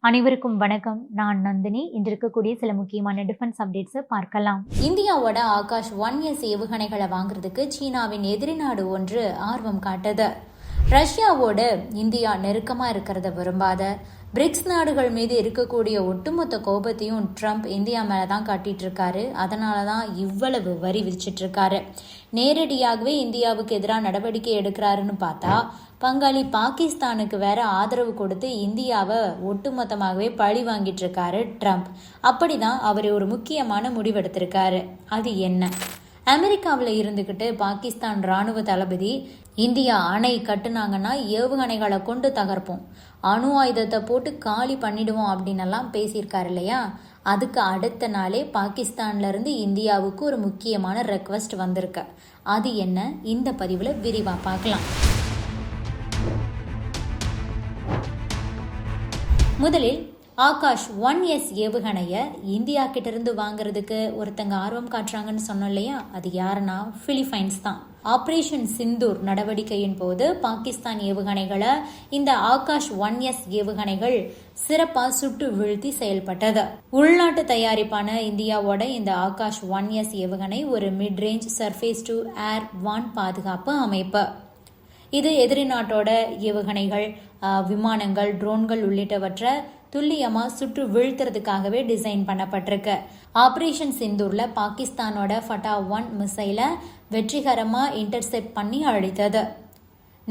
அனைவருக்கும் வணக்கம். நான் நந்தினி. இன்று இருக்கக்கூடிய சில முக்கியமான டிஃபென்ஸ் அப்டேட்ஸை பார்க்கலாம். இந்தியாவோட ஆகாஷ் ஒன் எஸ் ஏவுகணைகளை வாங்குறதுக்கு சீனாவின் எதிரி நாடு ஒன்று ஆர்வம் காட்டுது. ரஷ்யாவோட இந்தியா நெருக்கமா இருக்கிறத விரும்பாத பிரிக்ஸ் நாடுகள் மீது இருக்கக்கூடிய ஒட்டுமொத்த கோபத்தையும் ட்ரம்ப் இந்தியா மேலே தான் காட்டிட்டு இருக்காரு அதனால தான் இவ்வளவு வரி விதிச்சிட்டு இருக்காரு நேரடியாகவே இந்தியாவுக்கு எதிராக நடவடிக்கை எடுக்கிறாருன்னு பார்த்தா பங்காளி பாகிஸ்தானுக்கு வேற ஆதரவு கொடுத்து இந்தியாவை ஒட்டுமொத்தமாகவே பழி வாங்கிட்டு இருக்காரு ட்ரம்ப். அப்படிதான் அவர் ஒரு முக்கியமான முடிவெடுத்திருக்காரு. அது என்ன? அமெரிக்காவில் இருந்துக்கிட்டு பாகிஸ்தான் ராணுவ தளபதி இந்தியா அணை கட்டுனாங்கன்னா ஏவுகணைகளை கொண்டு தகர்ப்போம். அணு ஆயுதத்தை போட்டு காலி பண்ணிடுவோம் அப்படின்னெல்லாம் பேசியிருக்காரு இல்லையா? அதுக்கு அடுத்த நாளே பாகிஸ்தான்லேருந்து இந்தியாவுக்கு ஒரு முக்கியமான ரெக்வஸ்ட் வந்திருக்கு. அது என்ன? இந்த பதிவில் விரிவாக பார்க்கலாம். முதலில் ஆகாஷ் ஒன் எஸ் ஏவுகணையை இந்தியா கிட்டேருந்து வாங்குறதுக்கு ஒருத்தங்க ஆர்வம் காட்டுறாங்கன்னு சொன்னோம் இல்லையா? அது யாருன்னா பிலிப்பைன்ஸ் தான். ஆபரேஷன் சிந்தூர் நடவடிக்கையின் போது பாகிஸ்தான் ஏவுகணைகளை இந்த ஆகாஷ் ஒன் எஸ் ஏவுகணைகள் சிறப்பாக சுட்டு வீழ்த்தி செயல்பட்டது. உள்நாட்டு தயாரிப்பான இந்தியாவோட இந்த ஆகாஷ் ஒன் எஸ் ஏவுகணை ஒரு mid range surface to air வான் பாதுகாப்பு அமைப்பு. இது எதிரி நாட்டோட ஏவுகணைகள் விமானங்கள் ட்ரோன்கள் உள்ளிட்டவற்றை துல்லியமா சுற்று வீழ்த்துறதுக்காகவே டிசைன் பண்ணப்பட்டிருக்கு. ஆபரேஷன் சிந்தூர்ல பாகிஸ்தானோட ஃபட்டா ஒன் மிசைலை வெற்றிகரமா இன்டர்செப்ட் பண்ணி அழித்தது.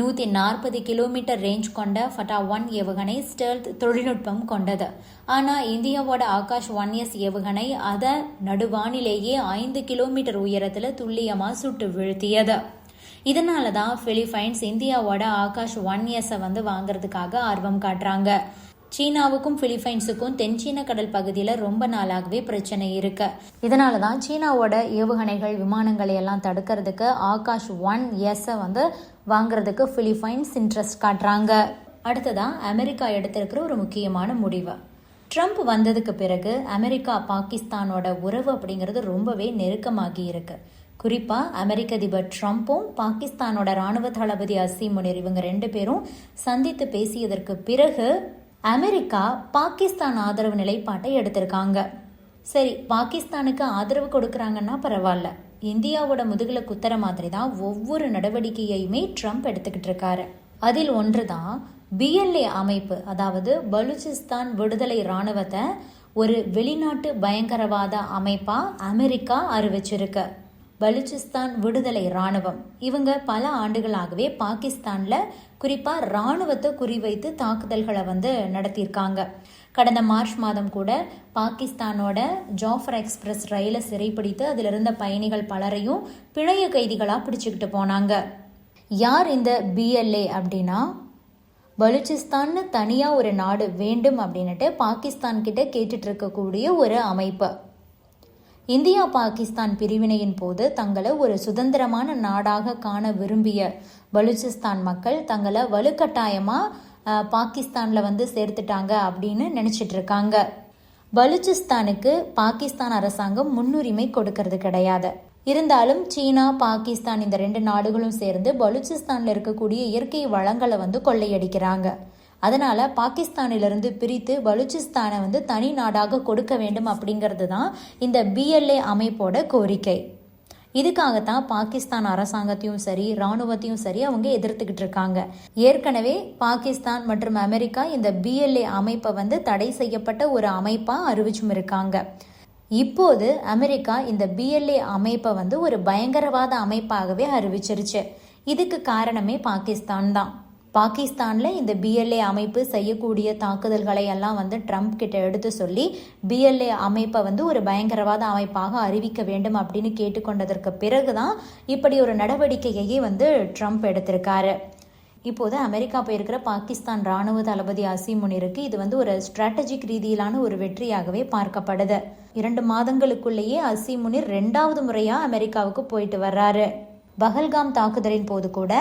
நூற்றி நாற்பது கிலோமீட்டர் ரேஞ்ச் கொண்ட ஃபட்டா ஒன் ஏவுகணை ஸ்டெல்த் தொழில்நுட்பம் கொண்டது. ஆனால் இந்தியாவோட ஆகாஷ் ஒன் எஸ் ஏவுகணை அதை நடுவானிலேயே ஐந்து கிலோமீட்டர் உயரத்தில் துல்லியமாக சுட்டு வீழ்த்தியது. இதனால தான் பிலிப்பைன்ஸ் இந்தியாவோட ஆகாஷ் ஒன் எஸ்ஸை வந்து வாங்குறதுக்காக ஆர்வம் காட்டுறாங்க. சீனாவுக்கும் பிலிப்பைன்ஸுக்கும் தென்சீன கடல் பகுதியில் ரொம்ப நாளாகவே பிரச்சனை இருக்கு. இதனால தான் சீனாவோட ஏவுகணைகள் விமானங்களை எல்லாம் தடுக்கிறதுக்கு ஆகாஷ் ஒன் எஸ்ஸை வந்து வாங்குறதுக்கு பிலிப்பைன்ஸ் இன்ட்ரெஸ்ட் காட்டுறாங்க. அடுத்ததான் அமெரிக்கா எடுத்திருக்கிற ஒரு முக்கியமான முடிவு. ட்ரம்ப் வந்ததுக்கு பிறகு அமெரிக்கா பாகிஸ்தானோட உறவு அப்படிங்கிறது ரொம்பவே நெருக்கமாகி இருக்கு. குறிப்பா அமெரிக்க அதிபர் ட்ரம்ப்பும் பாகிஸ்தானோட ராணுவ தளபதி அசீம் முனிர் இவங்க ரெண்டு பேரும் சந்தித்து பேசியதற்கு பிறகு அமெரிக்கா பாகிஸ்தான் ஆதரவு நிலைப்பாட்டை எடுத்திருக்காங்க. சரி பாகிஸ்தானுக்கு ஆதரவு கொடுக்குறாங்கன்னா பரவாயில்ல. இந்தியாவோட முதுகில் குத்துற மாதிரி தான் ஒவ்வொரு நடவடிக்கையுமே ட்ரம்ப் எடுத்துக்கிட்டு இருக்காரு. அதில் ஒன்று தான் பிஎல்ஏ அமைப்பு அதாவது பலூச்சிஸ்தான் விடுதலை ராணுவத்தை ஒரு வெளிநாட்டு பயங்கரவாத அமைப்பாக அமெரிக்கா அறிவிச்சிருக்கு. பலுச்சிஸ்தான் விடுதலை ராணுவம் இவங்க பல ஆண்டுகளாகவே பாகிஸ்தான்ல குறிப்பா ராணுவத்தை குறிவைத்து தாக்குதல்களை வந்து நடத்தியிருக்காங்க. கடந்த மார்ச் மாதம் கூட பாகிஸ்தானோட ஜாஃபர் எக்ஸ்பிரஸ் ரயிலை சிறைப்பிடித்து அதில் இருந்த பயணிகள் பலரையும் பிணைய கைதிகளாக பிடிச்சிக்கிட்டு போனாங்க. யார் இந்த பிஎல்ஏ அப்படின்னா பலுச்சிஸ்தான்னு தனியாக ஒரு நாடு வேண்டும் அப்படின்னுட்டு பாகிஸ்தான் கிட்ட கேட்டுட்டு இருக்கக்கூடிய ஒரு அமைப்பு. இந்தியா பாகிஸ்தான் பிரிவினையின் போது தங்களை ஒரு சுதந்திரமான நாடாக காண விரும்பிய பலூச்சிஸ்தான் மக்கள் தங்களை வலுக்கட்டாயமாக பாகிஸ்தானில் வந்து சேர்த்துட்டாங்க அப்படின்னு நினச்சிட்டு இருக்காங்க. பலூச்சிஸ்தானுக்கு பாகிஸ்தான் அரசாங்கம் முன்னுரிமை கொடுக்கறது கிடையாது. இருந்தாலும் சீனா பாகிஸ்தான் இந்த ரெண்டு நாடுகளும் சேர்ந்து பலுச்சிஸ்தானில் இருக்கக்கூடிய இயற்கை வளங்களை வந்து கொள்ளையடிக்கிறாங்க. அதனால் பாகிஸ்தானிலிருந்து பிரித்து பலூச்சிஸ்தானை வந்து தனி நாடாக கொடுக்க வேண்டும் அப்படிங்கிறது தான் இந்த பிஎல்ஏ அமைப்போட கோரிக்கை. இதுக்காகத்தான் பாகிஸ்தான் அரசாங்கத்தையும் சரி ராணுவத்தையும் சரி அவங்க எதிர்த்துக்கிட்டு இருக்காங்க. ஏற்கனவே பாகிஸ்தான் மற்றும் அமெரிக்கா இந்த பிஎல்ஏ அமைப்பை வந்து தடை செய்யப்பட்ட ஒரு அமைப்பாக அறிவிச்சும் இருக்காங்க. இப்போது அமெரிக்கா இந்த பிஎல்ஏ அமைப்பை வந்து ஒரு பயங்கரவாத அமைப்பாகவே அறிவிச்சிருச்சு. இதுக்கு காரணமே பாகிஸ்தான் தான். பாகிஸ்தானில் இந்த பிஎல்ஏ அமைப்பு செய்யக்கூடிய தாக்குதல்களை எல்லாம் வந்து ட்ரம்ப் கிட்ட எடுத்து சொல்லி பிஎல்ஏ அமைப்பை வந்து ஒரு பயங்கரவாத அமைப்பாக அறிவிக்க வேண்டும் அப்படின்னு கேட்டுக்கொண்டதற்கு பிறகுதான் இப்படி ஒரு நடவடிக்கையையே வந்து ட்ரம்ப் எடுத்திருக்காரு. இப்போது அமெரிக்கா போயிருக்கிற பாகிஸ்தான் ராணுவ தளபதி அசீம் முனிருக்கு இது வந்து ஒரு ஸ்ட்ராட்டஜிக் ரீதியிலான ஒரு வெற்றியாகவே பார்க்கப்படுது. இரண்டு மாதங்களுக்குள்ளேயே அசீம் ரெண்டாவது முறையா அமெரிக்காவுக்கு போயிட்டு வர்றாரு. பஹல்காம் தாக்குதலின் போது கூட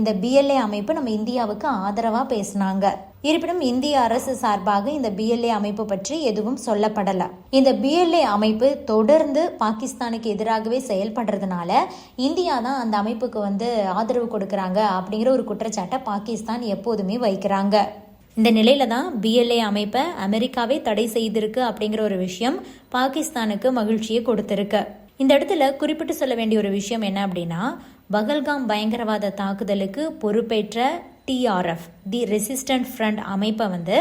இந்த பிஎல்ஏ அமைப்பு நம்ம இந்தியாவுக்கு ஆதரவா பேசினாங்க. இருப்பினும் இந்திய அரசு சார்பாக இந்த பிஎல்ஏ அமைப்பு பற்றி எதுவும் சொல்லப்படல. இந்த பிஎல்ஏ அமைப்பு தொடர்ந்து பாகிஸ்தானுக்கு எதிராகவே செயல்படுறதுனால இந்தியா தான் அந்த அமைப்புக்கு வந்து ஆதரவு கொடுக்கறாங்க அப்படிங்கிற ஒரு குற்றச்சாட்டை பாகிஸ்தான் எப்போதுமே வைக்கிறாங்க. இந்த நிலையில தான் பிஎல்ஏ அமைப்பை அமெரிக்காவே தடை செய்திருக்கு அப்படிங்கிற ஒரு விஷயம் பாகிஸ்தானுக்கு மகிழ்ச்சியை கொடுத்திருக்கு. இந்த இடத்துல குறிப்பிட்டு சொல்ல வேண்டிய ஒரு விஷயம் என்ன அப்படின்னா பகல்காம் பயங்கரவாத தாக்குதலுக்கு பொறுப்பேற்ற டிஆர்எஃப் தி ரெசிஸ்டன்ட் ஃப்ரண்ட் அமைப்பை வந்து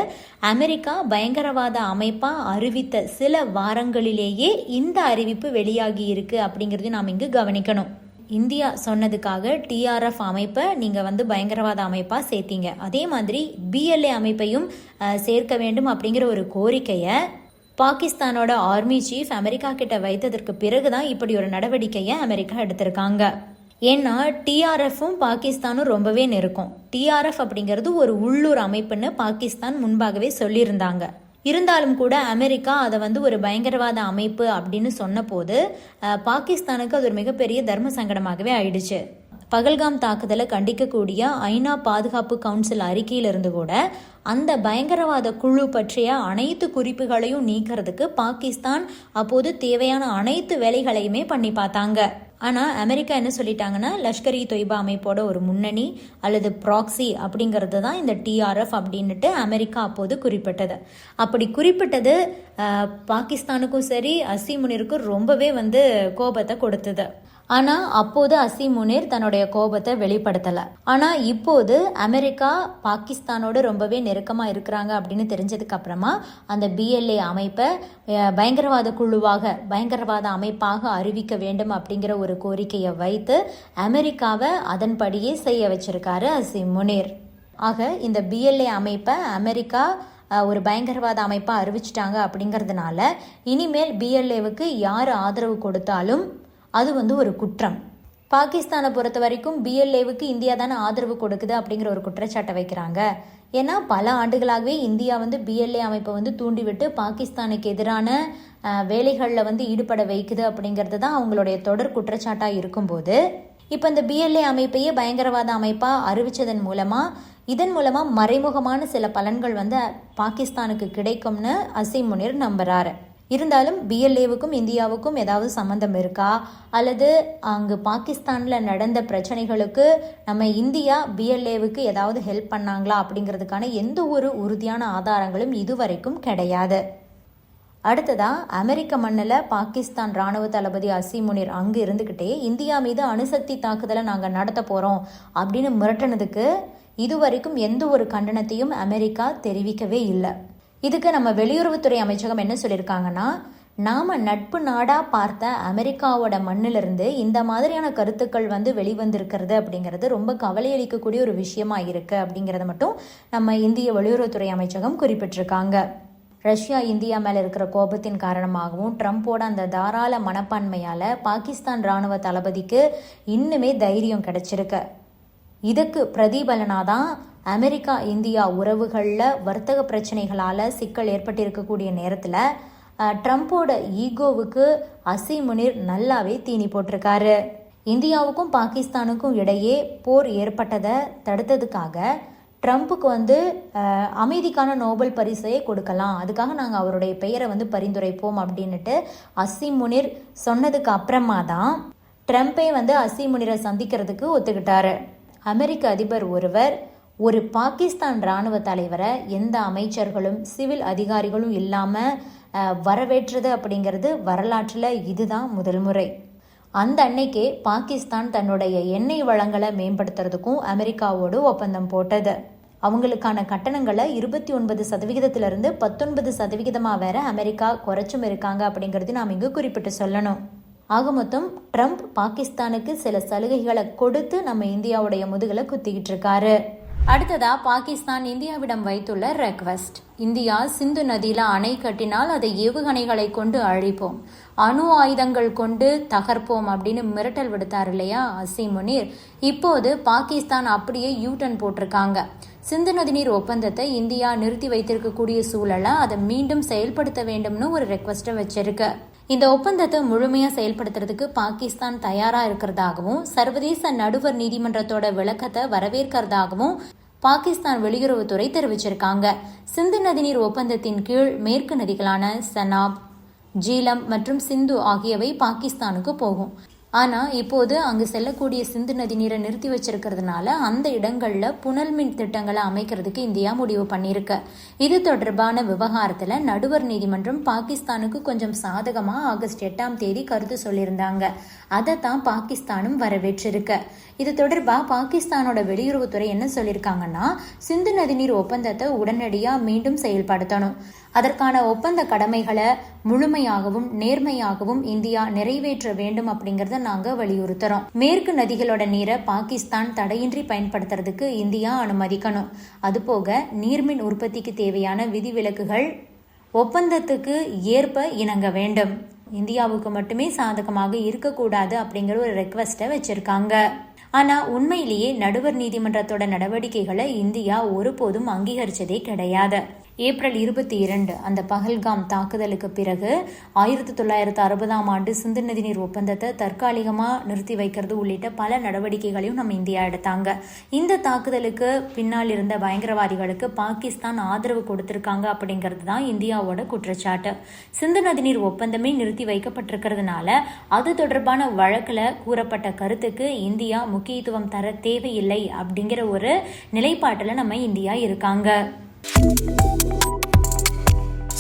அமெரிக்கா பயங்கரவாத அமைப்பாக அறிவித்த சில வாரங்களிலேயே இந்த அறிவிப்பு வெளியாகி இருக்கு அப்படிங்கிறதையும் நாம் இங்கு கவனிக்கணும். இந்தியா சொன்னதுக்காக டிஆர்எஃப் அமைப்பை நீங்கள் வந்து பயங்கரவாத அமைப்பாக சேர்த்தீங்க. அதே மாதிரி பிஎல்ஏ அமைப்பையும் சேர்க்க வேண்டும் அப்படிங்கிற ஒரு கோரிக்கையை பாகிஸ்தானோட ஆர்மி சீஃப் அமெரிக்கா கிட்ட வைத்ததற்கு பிறகுதான் இப்படி ஒரு நடவடிக்கையை அமெரிக்கா எடுத்திருக்காங்க. ஏன்னா டிஆர்எஃப்பும் பாகிஸ்தானும் ரொம்பவே நெருக்கம். டிஆர்எஃப் அப்படிங்கிறது ஒரு உள்ளூர் அமைப்புன்னு பாகிஸ்தான் முன்பாகவே சொல்லியிருந்தாங்க. இருந்தாலும் கூட அமெரிக்கா அதை வந்து ஒரு பயங்கரவாத அமைப்பு அப்படின்னு சொன்னபோது பாகிஸ்தானுக்கு அது ஒரு மிகப்பெரிய தர்ம சங்கடமாகவே ஆயிடுச்சு. பகல்காம் தாக்குதலை கண்டிக்கக்கூடிய ஐநா பாதுகாப்பு கவுன்சில் அறிக்கையிலிருந்து கூட அந்த பயங்கரவாத குழு பற்றிய அனைத்து குறிப்புகளையும் நீக்கிறதுக்கு பாகிஸ்தான் அப்போது தேவையான அனைத்து வேலைகளையுமே பண்ணி பார்த்தாங்க. ஆனால் அமெரிக்கா என்ன சொல்லிட்டாங்கன்னா லஷ்கர் இ தொய்பா அமைப்போட ஒரு முன்னணி அல்லது ப்ராக்ஸி அப்படிங்கிறது தான் இந்த டிஆர்எஃப் அப்படின்னுட்டு அமெரிக்கா அப்போது குறிப்பிட்டது. அப்படி குறிப்பிட்டது பாகிஸ்தானுக்கும் சரி அசிமுனிருக்கும் ரொம்பவே வந்து கோபத்தை கொடுத்தது. ஆனா அப்போது அசீம் முனீர் தன்னுடைய கோபத்தை வெளிப்படுத்தல. ஆனா இப்போது அமெரிக்கா பாகிஸ்தானோடு ரொம்பவே நெருக்கமா இருக்கிறாங்க அப்படின்னு தெரிஞ்சதுக்கு அப்புறமா அந்த பிஎல்ஏ அமைப்பை பயங்கரவாத குழுவாக பயங்கரவாத அமைப்பாக அறிவிக்க வேண்டும் அப்படிங்கிற ஒரு கோரிக்கையை வைத்து அமெரிக்காவை அதன்படியே செய்ய வச்சிருக்காரு அசீம் முனீர். ஆக இந்த பிஎல்ஏ அமைப்பை அமெரிக்கா ஒரு பயங்கரவாத அமைப்பாக அறிவிச்சிட்டாங்க அப்படிங்கிறதுனால இனிமேல் பிஎல்ஏவுக்கு யார் ஆதரவு கொடுத்தாலும் அது வந்து ஒரு குற்றம். பாகிஸ்தானை பொறுத்த வரைக்கும் பிஎல்ஏவுக்கு இந்தியா தானே ஆதரவு கொடுக்குது அப்படிங்கிற ஒரு குற்றச்சாட்டை வைக்கிறாங்க. ஏன்னா பல ஆண்டுகளாகவே இந்தியா வந்து பிஎல்ஏ அமைப்பை வந்து தூண்டிவிட்டு பாகிஸ்தானுக்கு எதிரான வேலைகளில் வந்து ஈடுபட வைக்குது அப்படிங்கிறது தான் அவங்களுடைய தொடர் குற்றச்சாட்டாக இருக்கும்போது. இப்போ இந்த பிஎல்ஏ அமைப்பையே பயங்கரவாத அமைப்பாக அறிவித்ததன் மூலமாக இதன் மூலமாக மறைமுகமான சில பலன்கள் வந்து பாகிஸ்தானுக்கு கிடைக்கும்னு அசீம் முனிர் நம்புறாரு. இருந்தாலும் பிஎல்ஏவுக்கும் இந்தியாவுக்கும் ஏதாவது சம்மந்தம் இருக்கா? அல்லது அங்கு பாகிஸ்தானில் நடந்த பிரச்சனைகளுக்கு நம்ம இந்தியா பிஎல்ஏவுக்கு ஏதாவது ஹெல்ப் பண்ணாங்களா? அப்படிங்கிறதுக்கான எந்த ஒரு உறுதியான ஆதாரங்களும் இதுவரைக்கும் கிடையாது. அடுத்ததா அமெரிக்க மண்ணில் பாகிஸ்தான் ராணுவ தளபதி அசிமுனிர் அங்கு அங்கே இருந்துக்கிட்டே இந்தியா மீது அணுசக்தி தாக்குதலை நாங்கள் நடத்த போகிறோம் அப்படின்னு மிரட்டினதுக்கு இதுவரைக்கும் எந்த ஒரு கண்டனத்தையும் அமெரிக்கா தெரிவிக்கவே இல்லை. இதுக்கு நம்ம வெளியுறவுத்துறை அமைச்சகம் என்ன சொல்லியிருக்காங்கன்னா நாம் நட்பு நாடாக பார்த்த அமெரிக்காவோட மண்ணிலிருந்து இந்த மாதிரியான கருத்துக்கள் வந்து வெளிவந்திருக்கிறது அப்படிங்கிறது ரொம்ப கவலையளிக்கக்கூடிய ஒரு விஷயமா இருக்குது அப்படிங்கிறத மட்டும் நம்ம இந்திய வெளியுறவுத்துறை அமைச்சகம் குறிப்பிட்டிருக்காங்க. ரஷ்யா இந்தியா மேலே இருக்கிற கோபத்தின் காரணமாகவும் ட்ரம்ப்போட அந்த தாராள மனப்பான்மையால் பாகிஸ்தான் ராணுவ தளபதிக்கு இன்னுமே தைரியம் கிடைச்சிருக்கு. இதுக்கு பிரதிபலனாதான் அமெரிக்கா இந்தியா உறவுகளில் வர்த்தக பிரச்சனைகளால் சிக்கல் ஏற்பட்டிருக்கக்கூடிய நேரத்தில் ட்ரம்ப்போட ஈகோவுக்கு அசி முனிர் நல்லாவே தீனி போட்டிருக்காரு. இந்தியாவுக்கும் பாகிஸ்தானுக்கும் இடையே போர் ஏற்பட்டதை தடுத்ததுக்காக ட்ரம்ப்புக்கு வந்து அமைதிக்கான நோபல் பரிசையே கொடுக்கலாம். அதுக்காக நாங்கள் அவருடைய பெயரை வந்து பரிந்துரைப்போம் அப்படின்னுட்டு அசி முனிர் சொன்னதுக்கு அப்புறமா தான் ட்ரம்ப்பே வந்து அசி முனிரை சந்திக்கிறதுக்கு ஒத்துக்கிட்டாரு. அமெரிக்க அதிபர் ஒருவர் ஒரு பாகிஸ்தான் ராணுவ தலைவரை எந்த அமைச்சர்களும் சிவில் அதிகாரிகளும் இல்லாமல் வரவேற்றது அப்படிங்கிறது வரலாற்றில் இதுதான் முதல் முறை. அந்த அன்னைக்கே பாகிஸ்தான் தன்னுடைய எண்ணெய் வளங்களை மேம்படுத்துறதுக்கும் அமெரிக்காவோடு ஒப்பந்தம் போட்டது. அவங்களுக்கான கட்டணங்களை இருபத்தி ஒன்பது சதவிகிதத்திலிருந்து பத்தொன்பது சதவிகிதமாக வேற அமெரிக்கா குறைச்சும் இருக்காங்க அப்படிங்கிறது நாம் இங்கு குறிப்பிட்டு சொல்லணும். ஆக மொத்தம் ட்ரம்ப் பாகிஸ்தானுக்கு சில சலுகைகளை கொடுத்து நம்ம இந்தியாவுடைய முதுகலை குத்திக்கிட்டு இருக்காரு. அடுத்ததா பாகிஸ்தான் இந்தியாவிடம் வைத்துள்ள ரெக்வெஸ்ட் இந்தியா சிந்து நதியில அணை கட்டினால் அதை ஏவுகணைகளை கொண்டு அழிப்போம். அணு ஆயுதங்கள் கொண்டு தகர்ப்போம் அப்படின்னு மிரட்டல் விடுத்தார் இல்லையா அசீம் முனீர். இப்போது பாகிஸ்தான் அப்படியே யூட்டன் போட்டிருக்காங்க. சிந்து நதி நீர் ஒப்பந்தத்தை இந்தியா நிறுத்தி வைத்திருக்கக்கூடிய சூழலை அதை மீண்டும் செயல்படுத்த வேண்டும்னு ஒரு ரெக்வஸ்ட்டை வச்சிருக்கு. இந்த ஒப்பந்தத்தை முழுமையாக செயல்படுத்துறதுக்கு பாகிஸ்தான் தயாரா இருக்கிறதாகவும் சர்வதேச நடுவர் நீதிமன்றத்தோட விளக்கத்தை வரவேற்கிறதாகவும் பாகிஸ்தான் வெளியுறவுத்துறை தெரிவிச்சிருக்காங்க. சிந்து நதிநீர் ஒப்பந்தத்தின் கீழ் மேற்கு நதிகளான சனாப் ஜீலம் மற்றும் சிந்து ஆகியவை பாகிஸ்தானுக்கு போகும். ஆனால் இப்போது அங்கு செல்லக்கூடிய சிந்து நதி நீரை நிறுத்தி வச்சிருக்கிறதுனால அந்த இடங்களில் புனல் மின் திட்டங்களை அமைக்கிறதுக்கு இந்தியா முடிவு பண்ணியிருக்கு. இது தொடர்பான விவகாரத்தில் நடுவர் நீதிமன்றம் பாகிஸ்தானுக்கு கொஞ்சம் சாதகமாக ஆகஸ்ட் எட்டாம் தேதி கருத்து சொல்லியிருந்தாங்க. அதை தான் பாகிஸ்தானும் வரவேற்றிருக்கு. இது தொடர்பாக பாகிஸ்தானோட வெளியுறவுத்துறை என்ன சொல்லியிருக்காங்கன்னா சிந்து நதிநீர் ஒப்பந்தத்தை உடனடியாக மீண்டும் செயல்படுத்தணும். அதற்கான ஒப்பந்த கடமைகளை முழுமையாகவும் நேர்மையாகவும் இந்தியா நிறைவேற்ற வேண்டும் அப்படிங்கறத நாங்க வலியுறுத்துறோம். மேற்கு நதிகளோட நீரை பாகிஸ்தான் தடையின்றி பயன்படுத்துறதுக்கு இந்தியா அனுமதிக்கணும். அதுபோக நீர்மின் உற்பத்திக்கு தேவையான விதிவிலக்குகள் ஒப்பந்தத்துக்கு ஏற்ப இணங்க வேண்டும். இந்தியாவுக்கு மட்டுமே சாதகமாக இருக்கக்கூடாது அப்படிங்கிற ஒரு ரெக்வஸ்ட்டை வச்சிருக்காங்க. ஆனா உண்மையிலேயே நடுவர் நீதிமன்றத்தோட நடவடிக்கைகளை இந்தியா ஒருபோதும் அங்கீகரிச்சதே கிடையாது. ஏப்ரல் இருபத்தி இரண்டு அந்த பகல்காம் தாக்குதலுக்கு பிறகு ஆயிரத்தி தொள்ளாயிரத்து அறுபதாம் ஆண்டு சிந்து நதிநீர் ஒப்பந்தத்தை தற்காலிகமாக நிறுத்தி வைக்கிறது உள்ளிட்ட பல நடவடிக்கைகளையும் நம்ம இந்தியா எடுத்தாங்க. இந்த தாக்குதலுக்கு பின்னால் இருந்த பயங்கரவாதிகளுக்கு பாகிஸ்தான் ஆதரவு கொடுத்திருக்காங்க அப்படிங்கிறது தான் இந்தியாவோட குற்றச்சாட்டு. சிந்து நதிநீர் ஒப்பந்தமே நிறுத்தி வைக்கப்பட்டிருக்கிறதுனால அது தொடர்பான வழக்கில் கூறப்பட்ட கருத்துக்கு இந்தியா முக்கியத்துவம் தர தேவையில்லை அப்படிங்கிற ஒரு நிலைப்பாட்டில் நம்ம இந்தியா இருக்காங்க.